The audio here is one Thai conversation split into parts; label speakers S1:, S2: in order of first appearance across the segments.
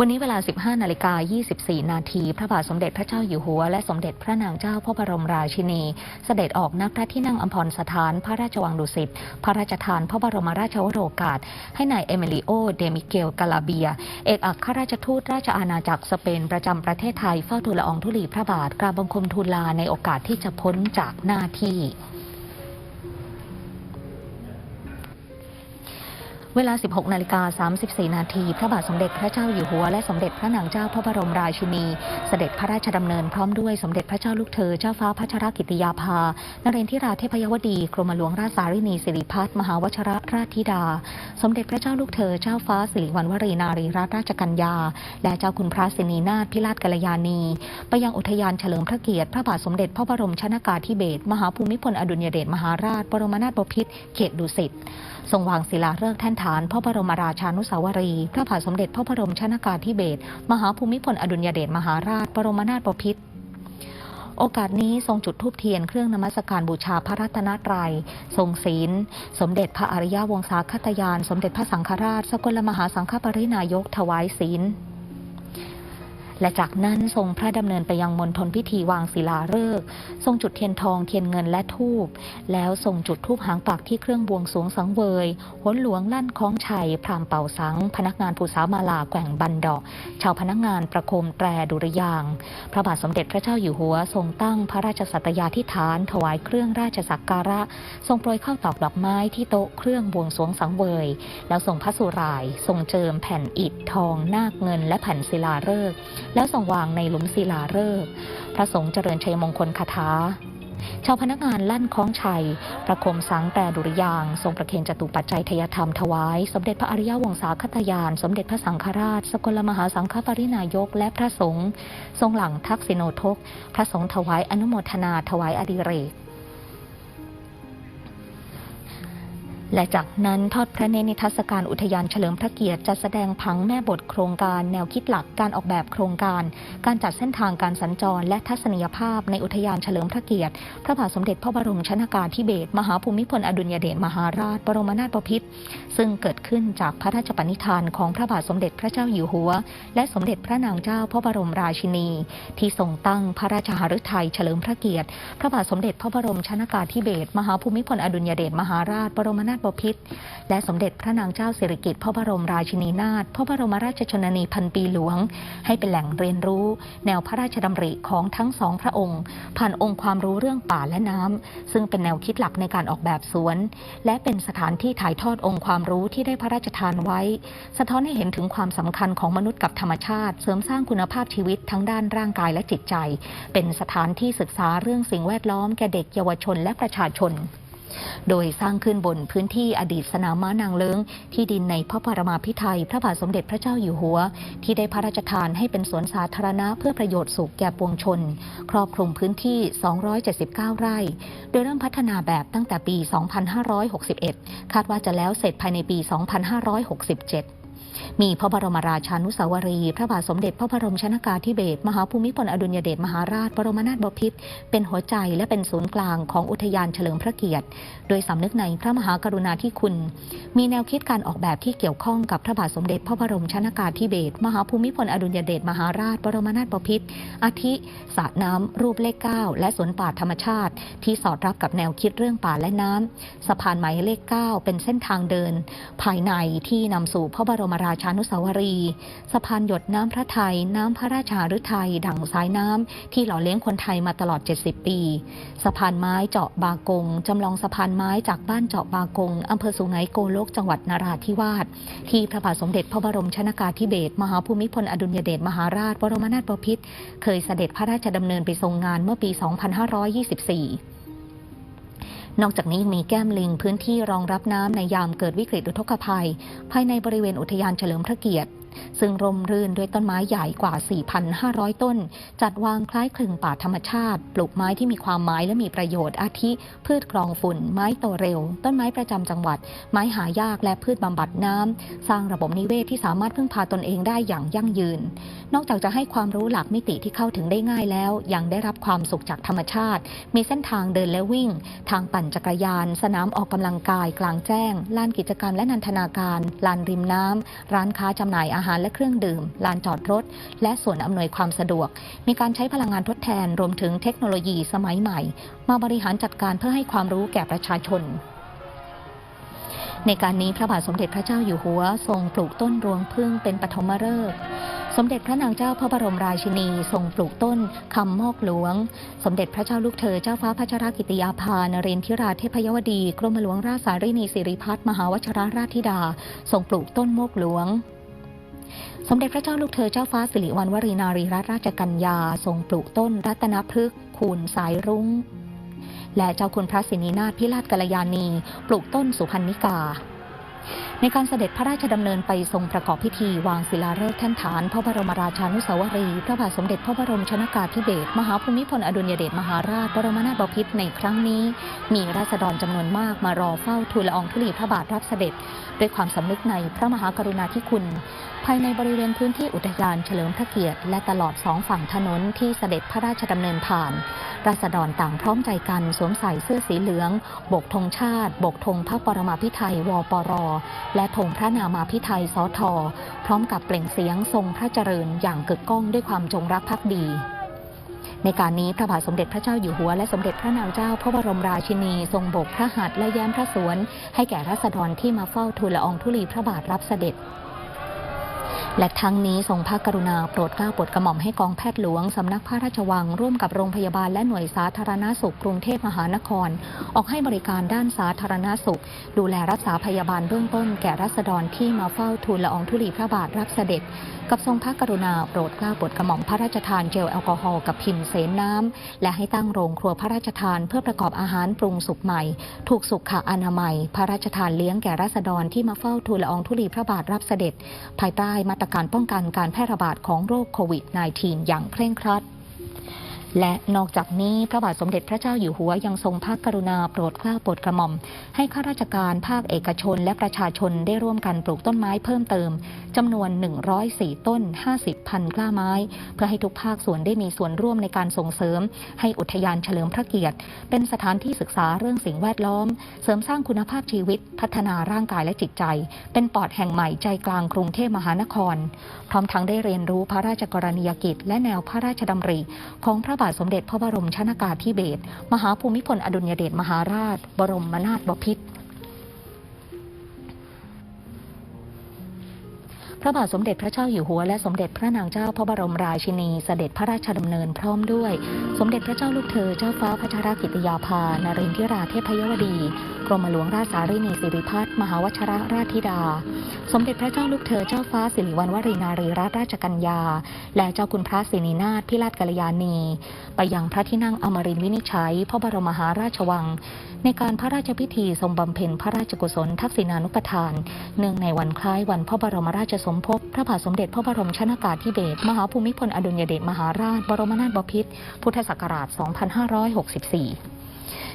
S1: วันนี้เวลา 15 นาฬิกา 24 นาทีพระบาทสมเด็จพระเจ้าอยู่หัว และสมเด็จพระนางเจ้าพระบรมราชินี เสด็จออกนักพระที่นั่งอัมพรสถานพระราชวังดุสิต พระราชทานพระบรมราชวโรกาส ให้นายเอมิลิโอ เดมิเกล กาลาเบีย เอกอัครราชทูตราชอาณาจักรสเปนประจำประเทศไทยเฝ้าทูลละอองธุลีพระบาทกราบบังคมทูลลาในโอกาสที่จะพ้นจากหน้าที่ เวลา 16 นาฬิกา 34 นาที พระบาทสมเด็จพระเจ้าอยู่หัว และสมเด็จพระนางเจ้าพระบรมราชินี เสด็จพระราชดำเนินพร้อมด้วยสมเด็จพระเจ้าลูกเธอ เจ้าฟ้าพัชรกิติยาภา นเรนทิราเทพยวดี กรมหลวงราชสารินีสิริพัฒน์มหาวชรราชธิดา สมเด็จพระเจ้าลูกเธอ เจ้าฟ้าสิริวัณวรีนารีรัตนราชกัญญา และเจ้าคุณพระสินีนาถพิราชกัลยาณี ไปยังอุทยานเฉลิมพระเกียรติ พระบาทสมเด็จพระบรมชนากาธิเบศร มหาภูมิพลอดุลยเดชมหาราช บรมนาถบพิตร เขตดุสิตทรงวางศิลาฤกษ์แท่นฐานพระบรมราชานุสาวรีพระบาทสมเด็จพระบรมชนากาธิเบศรมหาภูมิพลอดุลยเดชมหาราช บรมนาถบพิตรโอกาสนี้ทรงจุดธูปเทียนเครื่องนมัสการบูชาพระรัตนตรัย ทรงศีล สมเด็จพระอริยวงศาคตยาน สมเด็จพระสังฆราช สกลมหาสังฆปรินายกถวายศีล และจากนั้นทรงพระดำเนินไปยังมณฑลพิธีวางศิลาฤกษ์ทรงจุดเทียนทองเทียนเงินและทูบแล้วทรงจุดทูบหางปักที่เครื่องบวงสวงสังเวยหนหลวงลั่นคล้องชัยพรามเป่าสัง พนักงานผู้สาวมาลาแกว่งบันดอก ชาวพนักงานประโคมแตรดุริยาง พระบาทสมเด็จพระเจ้าอยู่หัว ทรงตั้งพระราชสัตยาธิฐาน ถวายเครื่องราชสักการะ ทรงโปรยข้าวตอกดอกไม้ที่โต๊ะเครื่องบวงสวงสังเวย แล้วทรงพระสุราย ทรงเจิมแผ่นอิฐทองนาคเงิน และแผ่นศิลาฤกษ์แล้วทรงวางในหลุมศิลาฤกษ์พระสงฆ์เจริญชัยมงคลคาถาชาวพนักงานลั่นคล้องชัย ประคมสังแต่ดุริยาง ทรงประเคนจตุปัจจัยทยธรรมถวาย สมเด็จพระอริยวงศาคตยาน สมเด็จพระสังฆราช สกลมหาสังฆปรินายก และพระสงฆ์ ทรงหลังทักษิโนทก พระสงฆ์ถวายอนุโมทนาถวายอดิเรก และจากนั้นทอดพระเนตรนิทรรศการอุทยานเฉลิมพระเกียรติจัดแสดงผังแม่บทโครงการ แนวคิดหลักการออกแบบโครงการ การจัดเส้นทางการสัญจร และทัศนียภาพในอุทยานเฉลิมพระเกียรติ พระบาทสมเด็จพระบรมชนากาธิเบศรมหาภูมิพลอดุลยเดชมหาราช บรมนาถบพิตรซึ่งเกิดขึ้นจากพระราชปณิธานของพระบาทสมเด็จพระเจ้าอยู่หัว และสมเด็จพระนางเจ้าพระบรมราชินี ที่ทรงตั้งพระราชหฤทัยเฉลิมพระเกียรติ พระบาทสมเด็จพระบรมชนากาธิเบศรมหาภูมิพลอดุลยเดชมหาราช บรมนาถบพิตรและสมเด็จพระนางเจ้าสิริกิติ์พระบรมราชินีนาถพระบรมราชชนนีพันปีหลวง ให้เป็นแหล่งเรียนรู้ แนวพระราชดำริของทั้งสองพระองค์ ผ่านองค์ความรู้เรื่องป่าและน้ำซึ่งเป็นแนวคิดหลักในการออกแบบสวน และเป็นสถานที่ถ่ายทอดองค์ความรู้ที่ได้พระราชทานไว้ สะท้อนให้เห็นถึงความสำคัญของมนุษย์กับธรรมชาติ เสริมสร้างคุณภาพชีวิตทั้งด้านร่างกายและจิตใจ เป็นสถานที่ศึกษาเรื่องสิ่งแวดล้อมแก่เด็กเยาวชนและประชาชน โดยสร้างขึ้นบนพื้นที่อดีตสนามม้านางเลิงที่ดินในพระปรมาภิไธยพระบาทสมเด็จพระเจ้าอยู่หัว ที่ได้พระราชทานให้เป็นสวนสาธารณะเพื่อประโยชน์สุขแก่ปวงชน ครอบคลุมพื้นที่ 279 ไร่ โดยเริ่มพัฒนาแบบตั้งแต่ปี 2561 คาดว่าจะแล้วเสร็จภายในปี 2567 มีพระบรมราชานุสาวรีย์พระบาทสมเด็จพระบรมชนากาธิเบศรมหาภูมิพลอดุลยเดชมหาราช บรมนาถบพิตรเป็นหัวใจและเป็นศูนย์กลางของอุทยานเฉลิมพระเกียรติ โดยสำนึกในพระมหากรุณาธิคุณ มีแนวคิดการออกแบบที่เกี่ยวข้องกับพระบาทสมเด็จพระบรมชนากาธิเบศรมหาภูมิพลอดุลยเดชมหาราช บรมนาถบพิตรอาทิสระน้ำรูปเลขเก้าและสวนป่าธรรมชาติ ที่สอดรับกับแนวคิดเรื่องป่าและน้ำสะพานหมายเลขเก้าเป็นเส้นทางเดิน ภายในที่นำสู่พระบรมราชานุสาวรีย์สะพานหยดน้ำพระไทย น้ำพระราชาฤทัยดั่งสายน้ำที่หล่อเลี้ยงคนไทยมาตลอด 70 ปี สะพานไม้เจาะบากงจำลองสะพานไม้จากบ้านเจาะบากงอำเภอสุไหงโกลกจังหวัดนราธิวาสที่พระบาทสมเด็จพระบรมชนากาธิเบศรมหาภูมิพลอดุลยเดชมหาราชบรมนาถบพิตรเคยเสด็จพระราชดำเนินไปทรงงานเมื่อปี 2524 นอกจากนี้ยังมีแก้มลิงพื้นที่รองรับน้ำในยามเกิดวิกฤตอุทกภัย ภายในบริเวณอุทยานเฉลิมพระเกียรติ ซึ่งร่มรื่นด้วยต้นไม้ใหญ่กว่า 4,500 ต้น จัดวางคล้ายคลึงป่าธรรมชาติ ปลูกไม้ที่มีความหมายและมีประโยชน์อาทิ พืชกรองฝุ่น ไม้โตเร็ว ต้นไม้ประจำจังหวัด ไม้หายากและพืชบำบัดน้ำ สร้างระบบนิเวศที่สามารถพึ่งพาตนเองได้อย่างยั่งยืน นอกจากจะให้ความรู้หลักมิติที่เข้าถึงได้ง่ายแล้ว ยังได้รับความสุขจากธรรมชาติ มีเส้นทางเดินและวิ่ง ทางปั่นจักรยาน สนามออกกำลังกาย กลางแจ้ง ลานกิจกรรมและนันทนาการ ลานริมน้ำร้านค้าจำหน่ายอาอาหารและเครื่องดื่ม ลานจอดรถ และส่วนอำนวยความสะดวก มีการใช้พลังงานทดแทนรวมถึงเทคโนโลยีสมัยใหม่ มาบริหารจัดการเพื่อให้ความรู้แก่ประชาชนในการนี้พระบาทสมเด็จพระเจ้าอยู่หัว ทรงปลูกต้นรวงพึ่งเป็นปฐมฤกษ์สมเด็จพระนางเจ้าพระบรมราชินีทรงปลูกต้นคำมอกหลวง สมเด็จพระเจ้าลูกเธอเจ้าฟ้าพัชรกิติยาภานเรนทิราเทพยวดี กรมหลวงราชสารีนีสิริพัฒน์มหาวชรราชธิดา ทรงปลูกต้นโมกหลวง สมเด็จพระเจ้าลูกเธอเจ้าฟ้าสิริวัณวรีนารีรัตนราชกัญญา ทรงปลูกต้นรัตนพฤกษ์คูณสายรุ้ง และเจ้าคุณพระสินีนาถพิราชกัลยาณี ปลูกต้นสุพรรณิกา ในการเสด็จพระราชดำเนินไปทรงประกอบพิธีวางศิลาฤกษ์แท่นฐาน พระบรมราชานุสาวรีย์พระบาทสมเด็จพระบรมชนากาธิเบศรมหาภูมิพลอดุลยเดชมหาราชบรมนาถบพิตรในครั้งนี้ มีราษฎรจำนวนมากมารอเฝ้าทูลละอองธุลีพระบาทรับเสด็จ ด้วยความสำนึกในพระมหากรุณาธิคุณ ภายในบริเวณพื้นที่อุทยานเฉลิมพระเกียรติ และตลอดสองฝั่งถนนที่เสด็จพระราชดำเนินผ่าน ราษฎรต่างพร้อมใจกันสวมใส่เสื้อสีเหลืองโบกธงชาติโบกธงพระปรมาภิไธยวปร และธงพระนามาภิไธยสท พร้อมกับเปล่งเสียงทรงพระเจริญอย่างกึกก้องด้วยความจงรักภักดีในการนี้พระบาทสมเด็จพระเจ้าอยู่หัวและสมเด็จพระนางเจ้าพระบรมราชินี ทรงโบกพระหัตถ์และแย้มพระสวน ให้แก่ราษฎรที่มาเฝ้าทูลละอองธุลีพระบาทรับเสด็จ และทั้งนี้ทรงพระกรุณาโปรดเกล้าโปรดกระหม่อมให้กองแพทย์หลวง สำนักพระราชวัง ร่วมกับโรงพยาบาลและหน่วยสาธารณสุขกรุงเทพมหานคร ออกให้บริการด้านสาธารณสุข ดูแลรักษาพยาบาลเบื้องต้น แก่รัษฎรที่มาเฝ้าทูลละอองธุลีพระบาทรับเสด็จ กับทรงพระกรุณาโปรดเกล้าโปรดกระหม่อมพระราชทานเจลแอลกอฮอล์กับพิมพ์เสนน้ำและให้ตั้งโรงครัวพระราชทานเพื่อประกอบอาหารปรุงสุกใหม่ ถูกสุขอนามัย พระราชทานเลี้ยงแก่รัษฎรที่มาเฝ้าทูลละอองธุลีพระบาทรับเสด็จ ภายใต้มาตรการป้องกันการแพร่ระบาดของโรคโควิด -19 อย่างเคร่งครัด และนอกจากนี้พระบาทสมเด็จพระเจ้าอยู่หัวยังทรงพระกรุณาโปรดเกล้าโปรดกระหม่อม ให้ข้าราชการภาคเอกชนและประชาชนได้ร่วมกันปลูกต้นไม้เพิ่มเติมจำนวน 104 ต้น 50 พันกล้าไม้ เพื่อให้ทุกภาคส่วนได้มีส่วนร่วมในการส่งเสริม ให้อุทยานเฉลิมพระเกียรติ เป็นสถานที่ศึกษาเรื่องสิ่งแวดล้อม เสริมสร้างคุณภาพชีวิต พัฒนาร่างกายและจิตใจ เป็นปอดแห่งใหม่ใจกลางกรุงเทพมหานคร พร้อมทั้งได้เรียนรู้พระราชกรณียกิจ และแนวพระราชดำริของพระบาทสมเด็จพระบรมชนากาธิเบศรมหาภูมิพลอดุลยเดชมหาราช บรมนาถบพิตรพระบาทสมเด็จพระเจ้าอยู่หัวและสมเด็จพระนางเจ้าพระบรมราชินีเสด็จพระราชดำเนินพร้อมด้วย สมเด็จพระเจ้าลูกเธอเจ้าฟ้าพัชรกิติยาภานเรนทิราเทพยวดี รมหลวงราชสารีนีสิริพัฒน์มหาวชรราชธิดา สมเด็จพระเจ้าลูกเธอเจ้าฟ้าสิริวัณวรีนารีรัตนราชกัญญา และเจ้าคุณพระสินีนาถพิราชกัลยาณี ไปยังพระที่นั่งอมรินทร์วินิจฉัย พระบรมมหาราชวัง ในการพระราชพิธีทรงบำเพ็ญพระราชกุศลทักษิณานุปทาน เนื่องในวันคล้ายวันพระบรมราชสมภพพระบาทสมเด็จพระบรมชนากาธิเบศรมหาภูมิพลอดุลยเดชมหาราช บรมนาถบพิตรพุทธศักราช 2564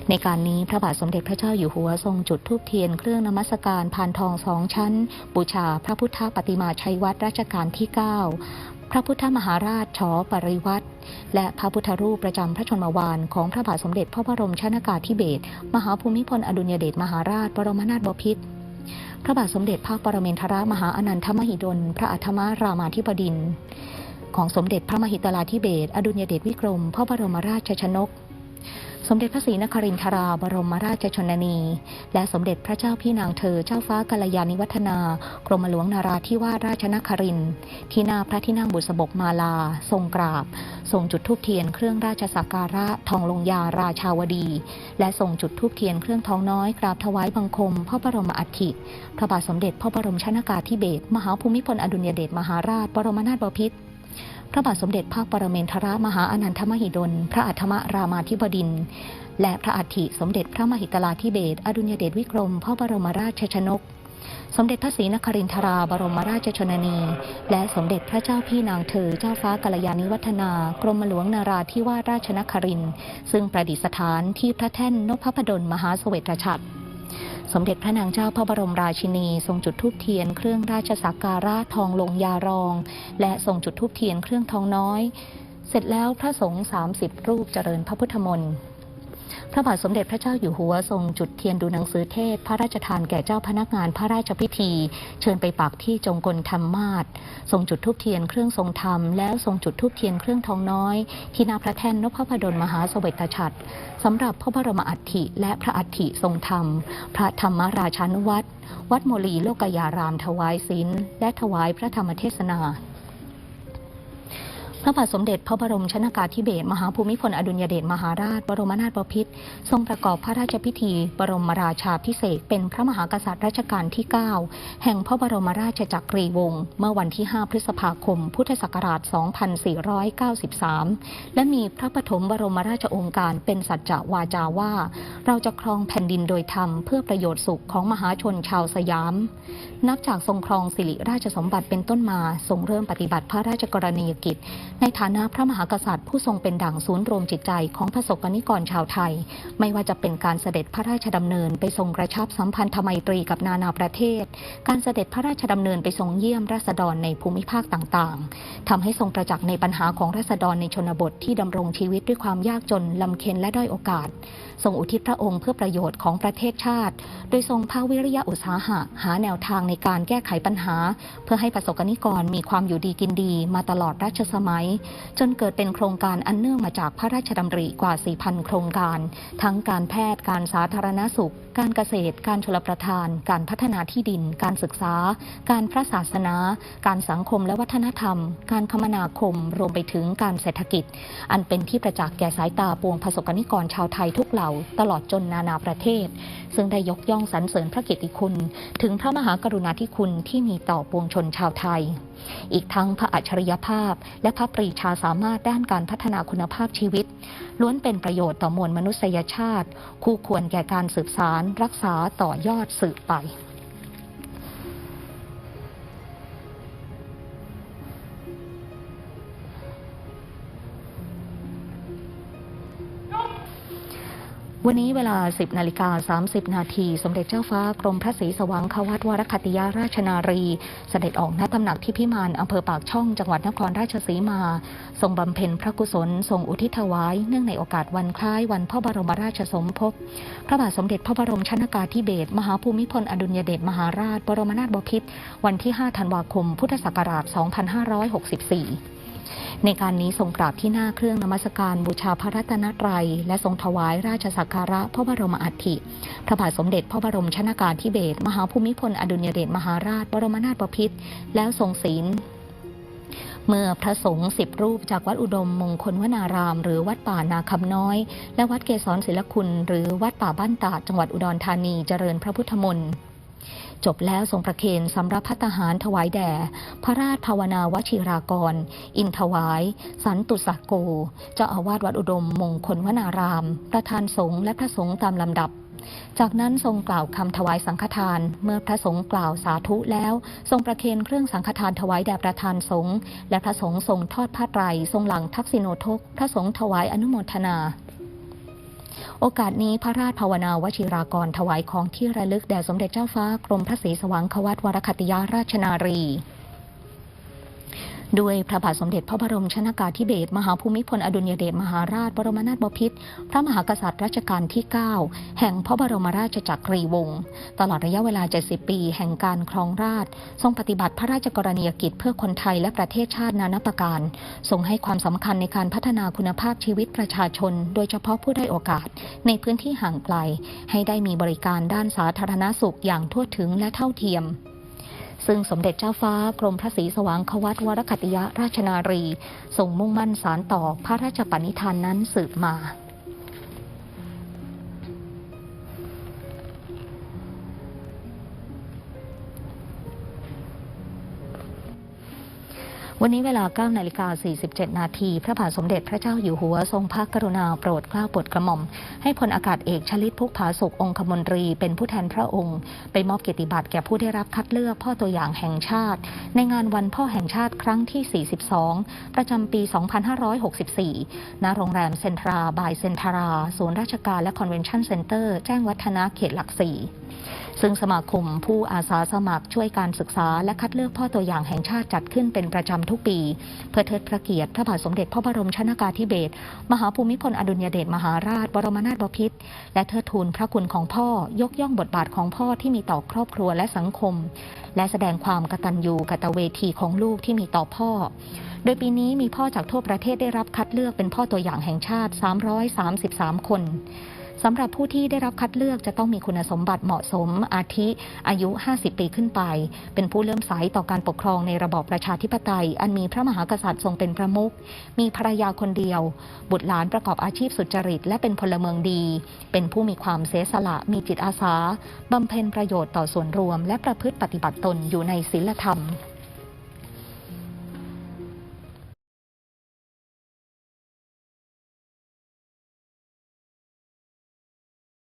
S1: ในการนี้พระบาทสมเด็จพระเจ้าอยู่หัวทรงจุดธูปเทียนเครื่องนมัสการพานทองสองชั้น บูชาพระพุทธปฏิมาชัยวัดรัชกาลที่ 9 พระพุทธมหาราชชอปริวัตรและพระพุทธรูปประจำพระชนมวานของพระบาทสมเด็จพระบรมชนากาธิเบศรมหาภูมิพลอดุลยเดชมหาราชบรมนาถบพิตรพระบาทสมเด็จพระปรเมนทรมหาอนันทมหิดล พระอัธมารามาธิบดิน ของสมเด็จพระมหิตลาธิเบศรอดุลยเดชวิกรม พระบรมราชชนก สมเด็จพระศรีนครินทราบรมราชชนนี และสมเด็จพระเจ้าพี่นางเธอเจ้าฟ้ากัลยาณิวัฒนา กรมหลวงนาราธิวาสราชนคริน ที่หน้าพระที่นั่งบุษบกมาลา ทรงกราบ ทรงจุดธูปเทียนเครื่องราชสักการะทองลงยาราชาวดี และทรงจุดธูปเทียนเครื่องทองน้อยกราบถวายบังคม พระบรมอัฐิพระบาทสมเด็จพระบรมชนากาธิเบศรมหาภูมิพลอดุลยเดชมหาราช บรมนาถบพิตร พระบาทสมเด็จพระปรเมนทรมหาอนันทมหิดล พระอัฐมรามาธิบดิน และพระอัฐิสมเด็จพระมหิตลาธิเบศอดุลยเดชวิกรม พระบรมราชชนก สมเด็จพระศรีนครินทราบรมราชชนนี และสมเด็จพระเจ้าพี่นางเธอเจ้าฟ้ากัลยาณิวัฒนากรมหลวงนาราธิวาสราชนครินซึ่งประดิษฐานที่พระแท่นนพพดลมหาเสวตฉัตร สมเด็จพระนางเจ้าพระบรมราชินี ทรงจุดธูปเทียนเครื่องราชสักการะทองลงยารอง และทรงจุดธูปเทียนเครื่องทองน้อย เสร็จแล้วพระสงฆ์30 รูปเจริญพระพุทธมนต์ พระบาทสมเด็จพระเจ้าอยู่หัวทรงจุดเทียนดูหนังสือเทศ พระราชทานแก่เจ้าพนักงานพระราชพิธี เชิญไปปักที่จงกลธรรมาศทรงจุดทูบเทียนเครื่องทรงธรรมแล้วทรงจุดทูบเทียนเครื่องทองน้อย ที่หนาพระแท่นนพพดลมหาสเสวตฉัตรสำหรับพระบรมอัฐิและพระอัฐิทรงธรรม พระธรรมราชานุวัตรวัดโมลีโลกยารามถวายศีลและถวายพระธรรมเทศนา ระบาทสมเด็จพระบรมชนากาธิเบศรมหาภูมิพลอดุลยเดชมหาราช บรมนาถบพิตรทรงประกอบพระราชพิธี บรมราชาพิเศษเป็นพระมหากษัตริย์รัชกาลที่ 9 แห่งพระบรมราชจักรีวงศ์เมื่อวันที่ 5 พฤษภาคม พุทธศักราช 2493 และมีพระปฐมบรมราชองค์การเป็นสัจจวาจาว่า เราจะครองแผ่นดินโดยธรรมเพื่อประโยชน์สุขของมหาชนชาวสยาม นับจากทรงครองสิริราชสมบัติเป็นต้นมาทรงเริ่มปฏิบัติพระราชกรณียกิจในฐานะพระมหากษัตริย์ ผู้ทรงเป็นดั่งศูนย์รวมจิตใจของประสบกนิกรชาวไทย ไม่ว่าจะเป็นการเสด็จพระราชดำเนินไปทรงกระชับสัมพันธไมตรีกับนานาประเทศ การเสด็จพระราชดำเนินไปทรงเยี่ยมราษฎรในภูมิภาคต่างๆทำให้ทรงประจักษ์ในปัญหาของราษฎรในชนบทที่ดำรงชีวิตด้วยความยากจนลำเค็ญและด้อยโอกาส ทรงอุทิศพระองค์เพื่อประโยชน์ของประเทศชาติ โดยทรงภาควิริยะอุตสาหะหาแนวทางในการแก้ไขปัญหา เพื่อให้ประสบกนิกรมีความอยู่ดีกินดี มาตลอดรัชสมัยจนเกิดเป็นโครงการอันเนื่องมาจากพระราชดำริกว่า 4,000 โครงการ ทั้งการแพทย์ การสาธารณสุข การเกษตร การชลประทาน การพัฒนาที่ดิน การศึกษา การพระศาสนา การสังคมและวัฒนธรรม การคมนาคม รวมไปถึงการเศรษฐกิจ อันเป็นที่ประจักษ์แก่สายตาปวงประสบกนิกรชาวไทยทุกเหล่า ตลอดจนนานาประเทศ ซึ่งได้ยกย่องสรรเสริญพระเกียรติคุณ ถึงพระมหากรุณาธิคุณที่มีต่อปวงชนชาวไทย อีกทั้งพระอัจฉริยภาพ และพระปรีชาสามารถด้านการพัฒนาคุณภาพชีวิต ล้วนเป็นประโยชน์ต่อมวลมนุษยชาติ คู่ควรแก่การสืบสารรักษาต่อยอดสืบไป วันนี้เวลา 10นาฬิกา30 นาที สมเด็จเจ้าฟ้ากรมพระศรีสว่างควัตวรคตติยาราชนารี เสด็จออกณตำหนักที่พิมานอำเภอปากช่องจังหวัดนครราชสีมา ทรงบำเพ็ญพระกุศล ทรงอุทิศถวาย เนื่องในโอกาสวันคล้ายวันพระบรมราชสมภพ พระบาทสมเด็จพระบรมชนากาธิเบศรมหาภูมิพลอดุลยเดชมหาราช บรมนาถบพิตรวันที่ 5 ธันวาคม พุทธศักราช 2564 ในการนี้ทรงกราบที่หน้าเครื่องนมัสการบูชาพระรัตนตรัย และทรงถวายราชสักการะพระบรมอัฐิพระบาทสมเด็จพระบรมชนากาธิเบศรมหาภูมิพลอดุลยเดชมหาราช บรมนาถบพิตรแล้วทรงศีลเมื่อพระสงฆ์สิบรูปจากวัดอุดมมงคลวนาราม หรือวัดป่านาคำน้อย และวัดเกษรศิลคุณ หรือวัดป่าบ้านตาดจังหวัดอุดรธานีเจริญพระพุทธมนต์ จบแล้วทรงประเคนสำรับพัตตาหารถวายแด่ พระราชภาวนาวชิรากร อินถวาย สันตุสักโก เจ้าอาวาสวัดอุดมมงคลวนาราม ประธานสงฆ์และพระสงฆ์ตามลำดับจากนั้นทรงกล่าวคำถวายสังฆทาน เมื่อพระสงฆ์กล่าวสาธุแล้ว ทรงประเคนเครื่องสังฆทานถวายแด่ประธานสงฆ์และพระสงฆ์ทรงทอดผ้าไตรทรงหลังทักษิโนทก พระสงฆ์ถวายอนุโมทนา โอกาสนี้พระราชภาวนาวชิรากรถวายของที่ระลึกแด่สมเด็จเจ้าฟ้ากรมพระศรีสว่างควัตวรคัตติยาราชนารี ด้วยพระบาทสมเด็จพระบรมชนากาธิเบศรมหาภูมิพลอดุลยเดชมหาราชบรมนาถบพิตรพระมหากษัตริย์รัชกาลที่ 9 แห่งพระบรมราชจักรีวงศ์ตลอดระยะเวลา 70 ปี แห่งการครองราชทรงปฏิบัติพระราชกรณียกิจเพื่อคนไทยและประเทศชาตินานาประการทรงให้ความสำคัญในการพัฒนาคุณภาพชีวิตประชาชน โดยเฉพาะผู้ได้โอกาส ในพื้นที่ห่างไกล ให้ได้มีบริการด้านสาธารณสุขอย่างทั่วถึงและเท่าเทียม ซึ่งสมเด็จเจ้าฟ้ากรมพระศรีสว่างควัตวรคัติยะราชนารีทรงมุ่งมั่นสารต่อพระราชปณิธานนั้นสืบมา วันนี้เวลา9นาฬิกา47 นาที พระบาทสมเด็จพระเจ้าอยู่หัวทรงพระกรุณาโปรดเกล้าโปรดกระหม่อม ให้พลอากาศเอกชลิตพุกผาสุของคมนตรีเป็นผู้แทนพระองค์ ไปมอบเกียรติบัตรแก่ผู้ได้รับคัดเลือกพ่อตัวอย่างแห่งชาติ ในงานวันพ่อแห่งชาติครั้งที่ 42 ประจำปี 2564 ณ โรงแรมเซ็นทราบายเซ็นทรา ศูนย์ราชการและคอนเวนชั่นเซ็นเตอร์ แจ้งวัฒนะเขตหลักสี่ ซึ่งสมาคมผู้อาสาสมัครช่วยการศึกษาและคัดเลือกพ่อตัวอย่างแห่งชาติจัดขึ้นเป็นประจำทุกปี เพื่อเทิดพระเกียรติพระบาทสมเด็จพระบรมชนากาธิเบศรมหาภูมิพลอดุลยเดชมหาราชบรมนาถบพิตรและเทิดทูนพระคุณของพ่อยกย่องบทบาทของพ่อที่มีต่อครอบครัวและสังคม และแสดงความกตัญญูกตเวทีของลูกที่มีต่อพ่อโดยปีนี้มีพ่อจากทั่วประเทศได้รับคัดเลือกเป็นพ่อตัวอย่างแห่งชาติ 333 คน สำหรับผู้ที่ได้รับคัดเลือกจะต้องมีคุณสมบัติเหมาะสม อาทิอายุ 50 ปีขึ้นไป เป็นผู้เลื่อมใสต่อการปกครองในระบอบประชาธิปไตย อันมีพระมหากษัตริย์ทรงเป็นประมุข มีภรรยาคนเดียว บุตรหลานประกอบอาชีพสุจริต และเป็นพลเมืองดี เป็นผู้มีความเสียสละ มีจิตอาสาบำเพ็ญประโยชน์ต่อส่วนรวม และประพฤติปฏิบัติตนอยู่ในศีลธรรม